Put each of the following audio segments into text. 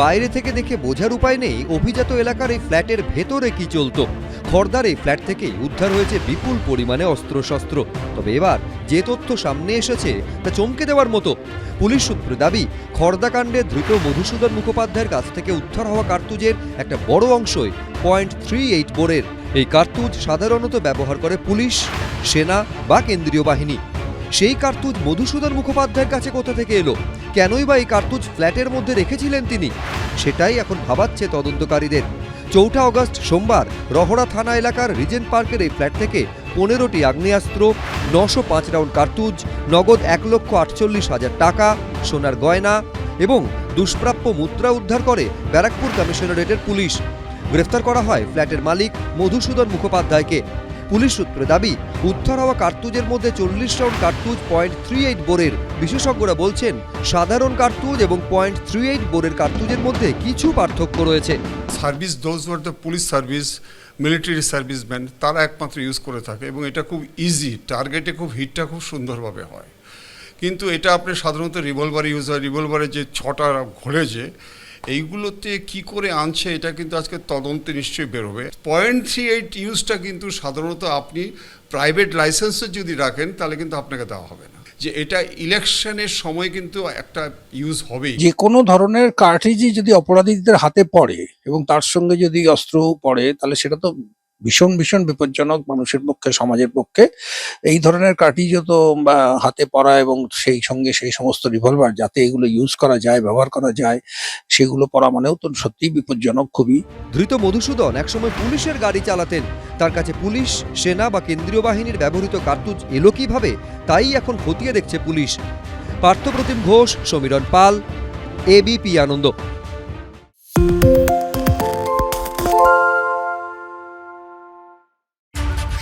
বাইরে থেকে দেখে বোঝার উপায় নেই অভিজাত এলাকার এই ফ্ল্যাটের ভেতরে কি চলত। খর্দার এই ফ্ল্যাট থেকেই উদ্ধার হয়েছে বিপুল পরিমাণে অস্ত্রশস্ত্র। তবে এবার যে তথ্য সামনে এসেছে তা চমকে দেওয়ার মতো। পুলিশ সূত্রে দাবি খর্দাকাণ্ডে ধৃত মধুসূদন মুখোপাধ্যায়ের কাছ থেকে উদ্ধার হওয়া কার্তুজের একটা বড় অংশই পয়েন্ট থ্রি এইট বোরের। এই কার্তুজ সাধারণত ব্যবহার করে পুলিশ, সেনা বা কেন্দ্রীয় বাহিনী। সেই কার্তুজ মধুসূদন মুখোপাধ্যায়ের কাছে কোথা থেকে এলো? কেনই বা এই কার্তুজ ফ্ল্যাটের মধ্যে রেখেছিলেন তিনি? সেটাই এখন ভাবাচ্ছে তদন্তকারীদের। চৌঠা অগস্ট সোমবার, রহড়া থানা এলাকার রিজেন্ট পার্কের এই ফ্ল্যাট থেকে পনেরোটি আগ্নেয়াস্ত্র, নশো পাঁচ রাউন্ড কার্তুজ, নগদ এক লক্ষ আটচল্লিশ হাজার টাকা, সোনার গয়না এবং দুষ্প্রাপ্য মুদ্রা উদ্ধার করে ব্যারাকপুর কমিশনারেটের পুলিশ। গ্রেফতার করা হয় ফ্ল্যাটের মালিক মধুসূদন মুখোপাধ্যায়কে। পুলিশ সূত্রে দাবি, উদ্ধার হওয়া কার্তুজের মধ্যে চল্লিশ রাউন্ড কার্তুজ পয়েন্ট থ্রি এইট বোরের। বিশেষজ্ঞরা বলছেন, সাধারণ কার্তুজ এবং পয়েন্ট থ্রি এইট বোরের কার্তুজের মধ্যে কিছু পার্থক্য রয়েছে। Service those were the police service military serviceman তারা একমাত্র ইউজ করে থাকে এবং এটা খুব ইজি টার্গেটে খুব হিটটা খুব সুন্দরভাবে হয়। কিন্তু এটা আপনি সাধারণত রিভলভার ইউজ হয় রিভলভারে যে ছটা ঘোরে যে এইগুলোতে কি করে আনছে, এটা কিন্তু আজকে তদন্তে নিশ্চয়ই বেরোবে পয়েন্ট থ্রি এইট ইউজটা কিন্তু সাধারণত আপনি প্রাইভেট লাইসেন্সে যদি রাখেন, তাহলে কিন্তু আপনাকে দেওয়া হবে না। যে এটা ইলেকশনের সময় কিন্তু একটা ইউজ হবে যে কোনো ধরনের কার্টিজি যদি অপরাধীদের হাতে পড়ে এবং তার সঙ্গে যদি অস্ত্র পড়ে, তাহলে সেটা তো ভীষণ ভীষণ বিপজ্জনক মানুষের পক্ষে সমাজের পক্ষে। এই ধরনের কার্টিজও তো বা, হাতে পড়া এবং সেই সঙ্গে সেই সমস্ত রিভলভার যাতে এগুলো ইউজ করা যায় ব্যবহার করা যায় সেগুলো পড়া মানেও তো সত্যিই বিপজ্জনক খুবই। ধৃত মধুসূদন একসময় পুলিশের গাড়ি চালাতেন। তার কাছে পুলিশ সেনা বা কেন্দ্রীয় বাহিনীর ব্যবহৃত কার্তুজ এলো কীভাবে তাই এখন খতিয়ে দেখছে পুলিশ। পার্থপ্রতিম ঘোষ সমীরণ পাল এবিপি আনন্দ।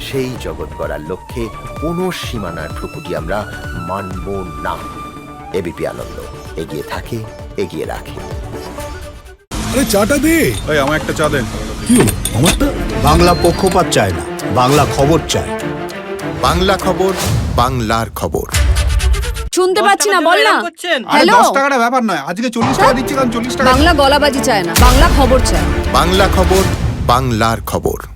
সেই জগৎ গড়ার লক্ষ্যে কোনো সীমানার ঠুকুটি আমরা মানব না। এবিপি আনন্দ এগিয়ে থাকে এগিয়ে রাখে। আরে চাটা দে। এই আমার একটা চা দেন। কি হলো? আমারটা? বাংলা পক্ষপাত চায় না বাংলা খবর চায়। বাংলা খবর বাংলার খবর। শুনতে পাচ্ছি না বল না। হ্যালো। দশ টাকাটা ব্যাপার নয়। আজকে চল্লিশ টাকা দিচ্ছি কারণ চল্লিশ টাকা বাংলা গলাবাজি চায় না বাংলা খবর চায় বাংলা খবর বাংলার খবর।